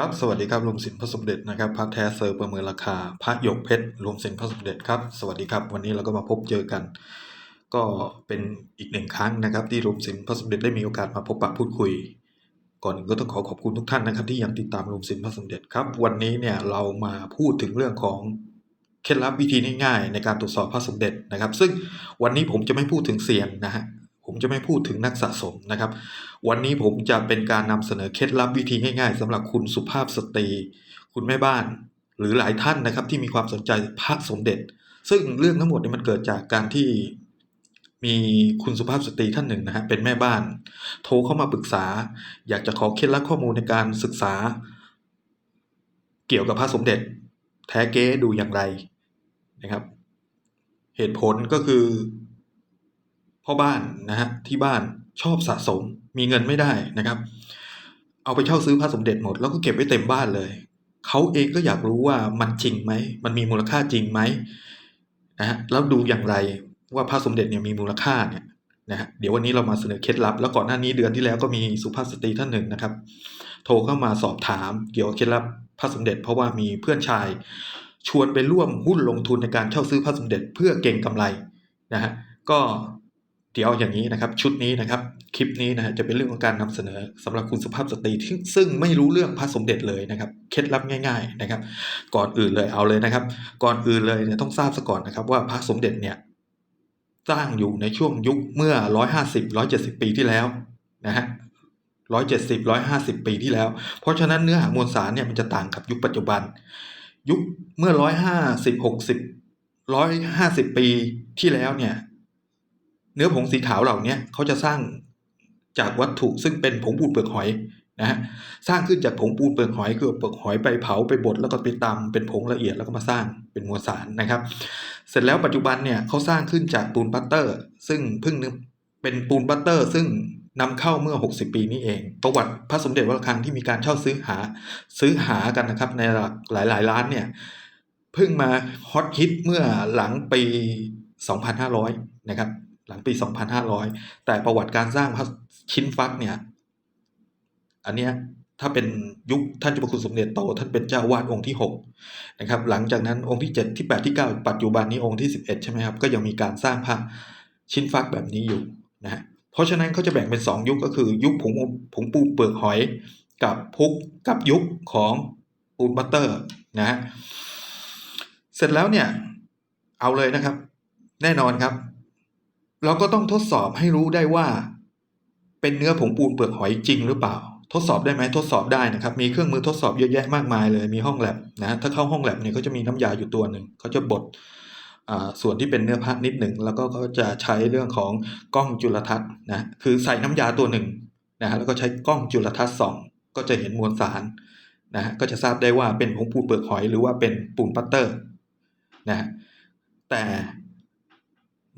ครับสวัสดีครับรวมสินพระสมเด็จนะครับพระแท้เซอร์ประเมินราคาพระหยกเพชรรวมสินพระสมเด็จครับสวัสดีครับ วันนี้เราก็มาพบเจอกัน ก็เป็นอีกหนึ่งครั้งนะครับ ที่รวมสินพระสมเด็จได้มีโอกาสมาพบปะพูดคุย ก่อนก็ต้องขอขอบคุณทุกท่านนะครับ ที่ยังติดตามรวมสินพระสมเด็จครับ วันนี้เนี่ยเรามาพูดถึงเรื่องของเคล็ดลับวิธีง่ายๆในการตรวจสอบพระสมเด็จนะครับ ซึ่งวันนี้ผมจะไม่พูดถึงเซียนนะฮะ ผมจะไม่พูดถึงนักสะสมนะครับ วันนี้ผมจะเป็นการนำเสนอเคล็ดลับวิธีง่ายๆสำหรับคุณสุภาพสตรี คุณแม่บ้าน หรือหลายท่านนะครับที่มีความสนใจพระสมเด็จ ซึ่งเรื่องทั้งหมดนี่ยมันเกิดจากการที่มีคุณสุภาพสตรีท่านหนึ่งนะฮะเป็นแม่บ้าน โทรเข้ามาปรึกษา อยากจะขอเคล็ดลับข้อมูลในการศึกษา เกี่ยวกับพระสมเด็จ แท้เก๊ดูอย่างไรนะครับ เหตุผลก็คือ พ่อบ้านนะฮะที่บ้านชอบสะสมมีเงินไม่ได้นะครับ เอาไปเช่าซื้อพระสมเด็จหมด แล้วก็เก็บไว้เต็มบ้านเลย เขาเองก็อยากรู้ว่ามันจริงไหม มันมีมูลค่าจริงไหมนะฮะแล้วดูอย่างไรว่าพระสมเด็จเนี่ยมีมูลค่าเนี่ยนะฮะเดี๋ยววันนี้เรามาเสนอเคล็ดลับ แล้วก่อนหน้านี้เดือนที่แล้วก็มีสุภาพสตรีท่านหนึ่งนะครับ โทรเข้ามาสอบถามเกี่ยวกับเคล็ดลับพระสมเด็จ เพราะว่ามีเพื่อนชาย ชวนไปร่วมหุ้นลงทุนในการเช่าซื้อพระสมเด็จ เพื่อเก่งกำไรนะฮะก็ เดี๋ยวอย่างนี้นะครับ ชุดนี้นะครับ คลิปนี้นะฮะจะเป็นเรื่องของการนำเสนอสำหรับคุณสุภาพสตรีที่ซึ่งไม่รู้เรื่องพระสมเด็จเลยนะครับเคล็ดลับง่าย ๆนะครับ ก่อนอื่นเลยเอาเลยนะครับ ก่อนอื่นเลยเนี่ยต้องทราบซะก่อนนะครับ ว่าพระสมเด็จเนี่ยสร้างอยู่ในช่วงยุคเมื่อร้อยห้าสิบร้อยเจ็ดสิบปีที่แล้วนะฮะร้อยเจ็ดสิบร้อยห้าสิบปีที่แล้ว เพราะฉะนั้นเนื้อหามวลสารเนี่ยมันจะต่างกับยุคปัจจุบัน ยุคเมื่อร้อยห้าสิบหกสิบร้อยห้าสิบปีที่แล้วเนี่ย เนื้อผงสีขาวเหล่านี้เขาจะสร้างจากวัตถุซึ่งเป็นผงปูนเปลือกหอยนะฮะสร้างขึ้นจากผงปูนเปลือกหอยคือเปลือกหอยไปเผาไปบดแล้วก็ไปตำเป็นผงละเอียดแล้วก็มาสร้างเป็นมวลสารนะครับ เสร็จแล้วปัจจุบันเนี่ยเขาสร้างขึ้นจากปูนบัตเตอร์ ซึ่งเพิ่งเป็นปูนบัตเตอร์ ซึ่งนำเข้าเมื่อ 60 ปีนี้เอง ประวัติพระสมเด็จวัดระฆังที่มีการเช่าซื้อหาซื้อหากันนะครับในหลักหลายๆล้านเนี่ยเพิ่งมาฮอตฮิตเมื่อหลังปี 2500 นะครับ หลังปี 2500 แต่ประวัติการสร้างพระชิ้นฟักเนี่ย อันเนี้ยถ้าเป็นยุคท่านจ้าพระคุณสมเด็จโต ท่านเป็นเจ้าวาดองค์ที่6นะครับ หลังจากนั้นองค์ที่ 7 ที่ 8 ที่ 9 ปัจจุบันนี้องค์ที่ 11 ใช่ไหมครับ ก็ยังมีการสร้างพระชิ้นฟักแบบนี้อยู่นะฮะเพราะฉะนั้นเขาจะแบ่งเป็น 2 ยุคก็คือ ยุคผงผงปูเปลือกหอยกับพุกกับยุคของปูนบัตเตอร์นะฮะเสร็จแล้วเนี่ย เอาเลยนะครับ แน่นอนครับ เราก็ต้องทดสอบให้รู้ได้ว่า เป็นเนื้อผงปูนเปลือกหอยจริงหรือเปล่า ทดสอบได้ไหมทดสอบได้นะครับ มีเครื่องมือทดสอบเยอะแยะมากมายเลย มีห้องแลบนะถ้าเข้าห้องแลบเนี่ยเขาจะมีน้ำยาอยู่ตัวหนึ่งเขาจะบดส่วนที่เป็นเนื้อพระนิดหนึ่งแล้วก็เขาจะใช้เรื่องของกล้องจุลทรรศน์นะคือใส่น้ำยาตัวหนึ่งนะฮะแล้วก็ใช้กล้องจุลทรรศน์ส่อง ก็จะเห็นมวลสารนะฮะก็จะทราบได้ว่าเป็นผงปูนเปลือกหอยหรือว่าเป็นปูนปัตเตอร์นะฮะแต่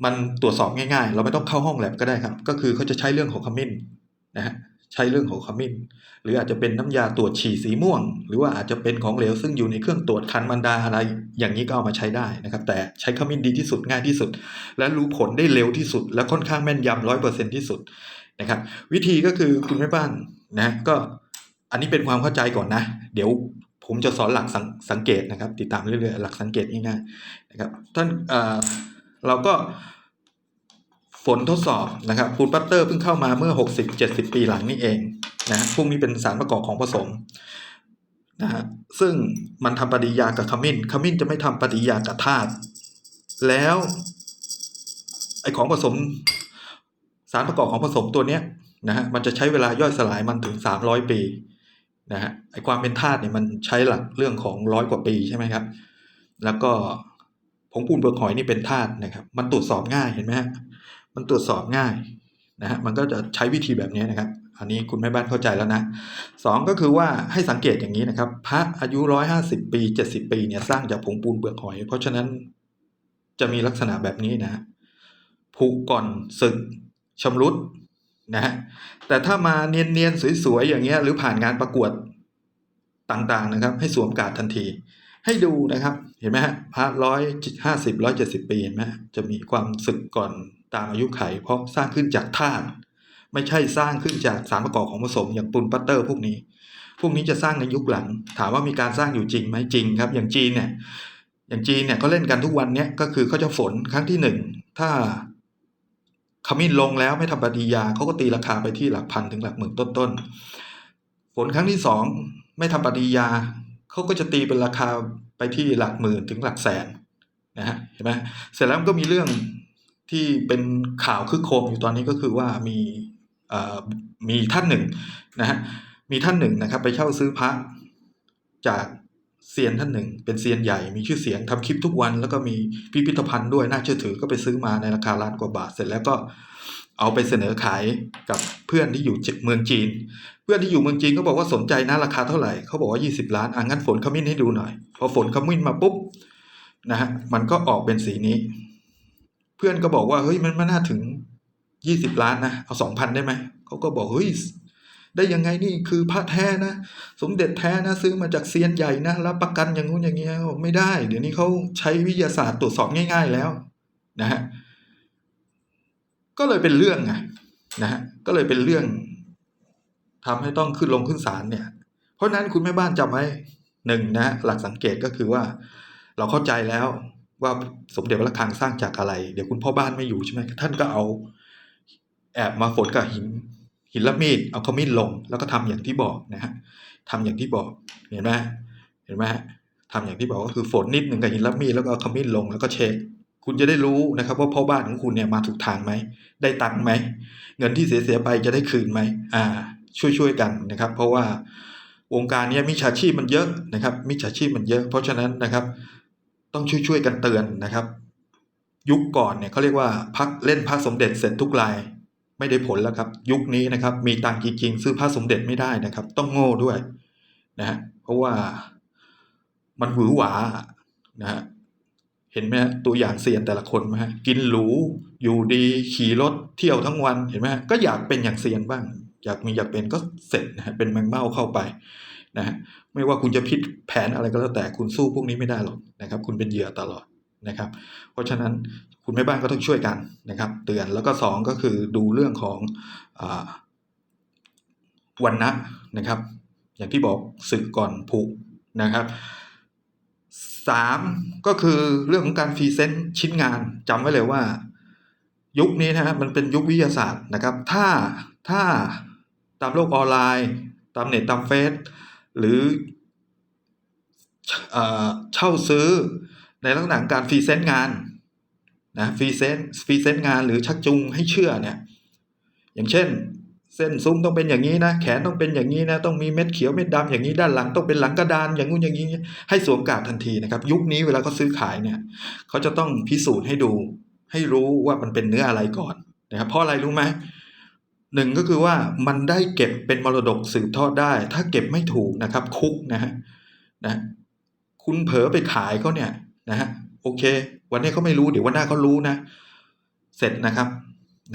มันตรวจสอบง่ายๆ เราไม่ต้องเข้าห้องแลบก็ได้ครับ ก็คือเขาจะใช้เรื่องของขมิ้นนะฮะใช้เรื่องของขมิ้น หรืออาจจะเป็นน้ำยาตรวจฉี่สีม่วง หรือว่าอาจจะเป็นของเหลวซึ่งอยู่ในเครื่องตรวจคันมันดาอะไร อย่างนี้ก็เอามาใช้ได้นะครับ แต่ใช้ขมิ้นดีที่สุดง่ายที่สุด และรู้ผลได้เร็วที่สุด และค่อนข้างแม่นยำร้อยเปอร์เซ็นที่สุดนะครับวิธีก็คือคุณแม่บ้านนะก็อันนี้เป็นความเข้าใจก่อนนะ เดี๋ยวผมจะสอนหลักสังสงเกตนะครับ ติดตามเรื่อยๆหลักสังเกตง่ายๆนะครับท่าน เราก็ฝนทดสอบนะครับฟูดบัตเตอร์เพิ่งเข้ามาเมื่อ 60-70 ปีหลังนี่เองนะพวกนี้เป็นสารประกอบของผสมนะฮะซึ่งมันทำปฏิกิริยากับขมิ้น ขมิ้นจะไม่ทำปฏิกิริยากับธาตุแล้วไอของผสม สารประกอบของผสมตัวเนี้ยนะฮะมันจะใช้เวลาย่อยสลายมันถึง 300 ปีนะฮะไอความเป็นธาตุเนี่ยมันใช้หลักเรื่องของร้อยกว่าปีใช่ไหมครับ แล้วก็ ผงปูนเปลือกหอยนี่เป็นธาตุนะครับ มันตรวจสอบง่ายเห็นไหมฮะมันตรวจสอบง่ายนะฮะมันก็จะใช้วิธีแบบนี้นะครับ อันนี้คุณแม่บ้านเข้าใจแล้วนะสองก็คือว่าให้สังเกตอย่างนี้นะครับ พระอายุร้อยห้าสิบปีเจ็ดสิบปีเนี่ยสร้างจากผงปูนเปลือกหอย เพราะฉะนั้นจะมีลักษณะแบบนี้นะผุก่อนศึกชำรุดนะฮะแต่ถ้ามาเนียนๆสวยๆอย่างเงี้ยหรือผ่านงานประกวดต่างๆนะครับ ให้สวมกาดทันที ให้ดูนะครับ เห็นไหมฮะพระร้อยห้าสิบร้อยเจ็ดสิบปีเห็นไหมจะมีความสึกก่อนตามอายุไข เพราะสร้างขึ้นจากธาตุไม่ใช่สร้างขึ้นจากสารประกอบของผสมอย่างปูนปัตเตอร์พวกนี้ พวกนี้จะสร้างในยุคหลัง ถามว่ามีการสร้างอยู่จริงไหมจริงครับ อย่างจีนเนี่ยอย่างจีนเนี่ยเขาเล่นกันทุกวันเนี้ยก็คือเขาจะฝนครั้งที่หนึ่งถ้าขมิ้นลงแล้วไม่ทำปฏิยาเขาก็ตีราคาไปที่หลักพันถึงหลักหมื่นต้นๆฝนครั้งที่สองไม่ทำปฏิยา เขาก็จะตีเป็นราคาไปที่หลักหมื่นถึงหลักแสนนะฮะเห็นไหมเสร็จแล้วมันก็มีเรื่องที่เป็นข่าวคึกโครมอยู่ตอนนี้ก็คือว่ามีอ่อมีท่านหนึ่งนะฮะมีท่านหนึ่งนะครับไปเช่าซื้อพระจากเซียนท่านหนึ่ง เป็นเซียนใหญ่มีชื่อเสียงทำคลิปทุกวัน แล้วก็มีพิพิธภัณฑ์ด้วยน่าเชื่อถือก็ไปซื้อมาในราคาล้านกว่าบาทเสร็จแล้วก็ เอาไปเสนอขายกับเพื่อนที่อยู่เมืองจีน เพื่อนที่อยู่เมืองจีนก็บอกว่าสนใจนะราคาเท่าไหร่เขาบอกว่า 20 ล้านอะงั้นฝนขมิ้นให้ดูหน่อย พอฝนขมิ้นมาปุ๊บนะฮะมันก็ออกเป็นสีนี้ เพื่อนก็บอกว่าเฮ้ยมันไม่น่าถึง 20 ล้านนะเอา2,000ได้ไหมเขาก็บอกเฮ้ยได้ยังไงนี่คือพระแท้นะสมเด็จแท้นะซื้อมาจากเซียนใหญ่นะรับประกันอย่างงู้นอย่างเงี้ยไม่ได้ เดี๋ยวนี้เขาใช้วิทยาศาสตร์ตรวจสอบง่าย ๆแล้วนะฮะ ก็เลยเป็นเรื่องไงนะฮะก็เลยเป็นเรื่องทำให้ต้องขึ้นลงขึ้นศาลเนี่ย เพราะนั้นคุณแม่บ้านจำไว้หนึ่งนะหลักสังเกตก็คือว่า เราเข้าใจแล้วว่าสมเด็จพระระฆังสร้างจากอะไร เดี๋ยวคุณพ่อบ้านไม่อยู่ใช่ไหมท่านก็เอา แอบมาฝนกับหินหินละมีดเอาขมิ้นลง แล้วก็ทำอย่างที่บอกนะฮะทำอย่างที่บอกเห็นไหมเห็นไหมฮะทำอย่างที่บอกก็คือฝนนิดหนึ่งกับหินละมีดแล้วก็เอาขมิ้นลงแล้วก็เช็ค คุณจะได้รู้นะครับว่าพ่อบ้านของคุณเนี่ยมาถูกทางไหม ได้ตังค์ไหม เงินที่เสียไปจะได้คืนไหมอ่า ช่วยช่วยๆกันนะครับ เพราะว่าวงการนี้มิจฉาชีพมันเยอะนะครับ มิจฉาชีพมันเยอะ เพราะฉะนั้นนะครับ ต้องช่วยช่วยๆกันเตือนนะครับ ยุคก่อนเนี่ยเขาเรียกว่าพักเล่นพระสมเด็จเสร็จทุกรายไม่ได้ผลแล้วครับ ยุคนี้นะครับ มีตังค์จริงๆ ซื้อพระสมเด็จไม่ได้นะครับ ต้องโง่ด้วยนะฮะเพราะว่ามันหวือหวานะฮะ เห็นไหมฮะตัวอย่างเซียนแต่ละคนไหมฮะกินหรูอยู่ดีขี่รถเที่ยวทั้งวันเห็นไหมฮะก็อยากเป็นอย่างเซียนบ้าง อยากมีอยากเป็นก็เสร็จนะฮะเป็นแมงเม่าเข้าไปนะฮะไม่ว่าคุณจะพิดแผนอะไรก็แล้วแต่คุณสู้พวกนี้ไม่ได้หรอกนะครับ คุณเป็นเหยื่อตลอดนะครับ เพราะฉะนั้นคุณแม่บ้านก็ต้องช่วยกันนะครับ เตือนแล้วก็สองก็คือดูเรื่องของอาวันนะนะครับ อย่างที่บอกสึกก่อนผูกนะครับ สามก็คือเรื่องของการพรีเซนต์ชิ้นงานจำไว้เลยว่า ยุคนี้นะฮะมันเป็นยุควิทยาศาสตร์นะครับ ถ้าถ้าตามโลกออนไลน์ ตามเน็ตตามเฟซหรือเอ่อเช่าซื้อในลักษณะการพรีเซนต์งานนะพรีเซนต์พรีเซนต์งานหรือชักจูงให้เชื่อเนี่ย อย่างเช่น เส้นซุ้มต้องเป็นอย่างนี้นะ แขนต้องเป็นอย่างนี้นะ ต้องมีเม็ดเขียวเม็ดดำอย่างนี้ด้านหลังต้องเป็นหลังกระดานอย่างงู้นอย่างนี้ ให้สวมกาดทันทีนะครับ ยุคนี้เวลาเขาซื้อขายเนี่ยเขาจะต้องพิสูจน์ให้ดู ให้รู้ว่ามันเป็นเนื้ออะไรก่อนนะครับเพราะอะไรรู้ไหมหนึ่งก็คือว่ามันได้เก็บเป็นมรดกสืบทอดได้ ถ้าเก็บไม่ถูกนะครับ คุกนะฮะนะคุณเผลอไปขายเขาเนี่ยนะฮะโอเค วันนี้เขาไม่รู้เดี๋ยววันหน้าเขารู้นะ เสร็จนะครับ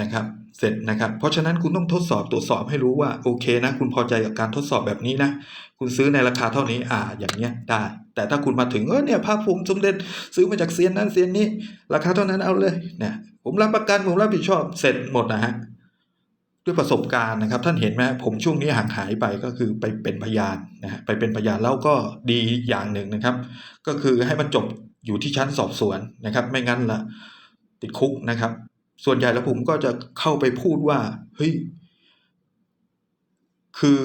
นะครับเสร็จนะครับ เพราะฉะนั้นคุณต้องทดสอบตรวจสอบให้รู้ว่าโอเคนะ คุณพอใจกับการทดสอบแบบนี้นะ คุณซื้อในราคาเท่านี้อ่าอย่างเงี้ยได้ แต่ถ้าคุณมาถึงเออเนี่ยภาพภูมิสมเด็จซื้อมาจากเซียนนั้นเซียนนี้ ราคาเท่านั้นเอาเลยเนี่ยผมรับประกันผมรับผิดชอบเสร็จหมดนะฮะด้วยประสบการณ์นะครับ ท่านเห็นไหมผมช่วงนี้ห่างหายไปก็คือไปเป็นพยานนะฮะไปเป็นพยานแล้วก็ดีอย่างหนึ่งนะครับ ก็คือให้มันจบอยู่ที่ชั้นสอบสวนนะครับ ไม่งั้นละติดคุกนะครับ ส่วนใหญ่แล้วผมก็จะเข้าไปพูดว่า เฮ้ย คือ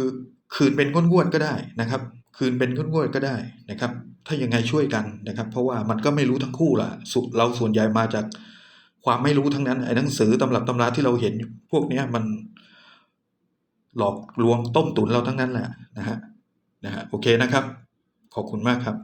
คืนเป็นงวดๆก็ได้นะครับ คืนเป็นงวดๆก็ได้นะครับ ถ้ายังไงช่วยกันนะครับ เพราะว่ามันก็ไม่รู้ทั้งคู่ล่ะสุเราส่วนใหญ่มาจากความไม่รู้ทั้งนั้นไอ้หนังสือตำรับตำราที่เราเห็น พวกเนี้ยมันหลอกลวงต้มตุ๋นเราทั้งนั้นแหละนะฮะนะฮะโอเคนะครับ ขอบคุณมากครับ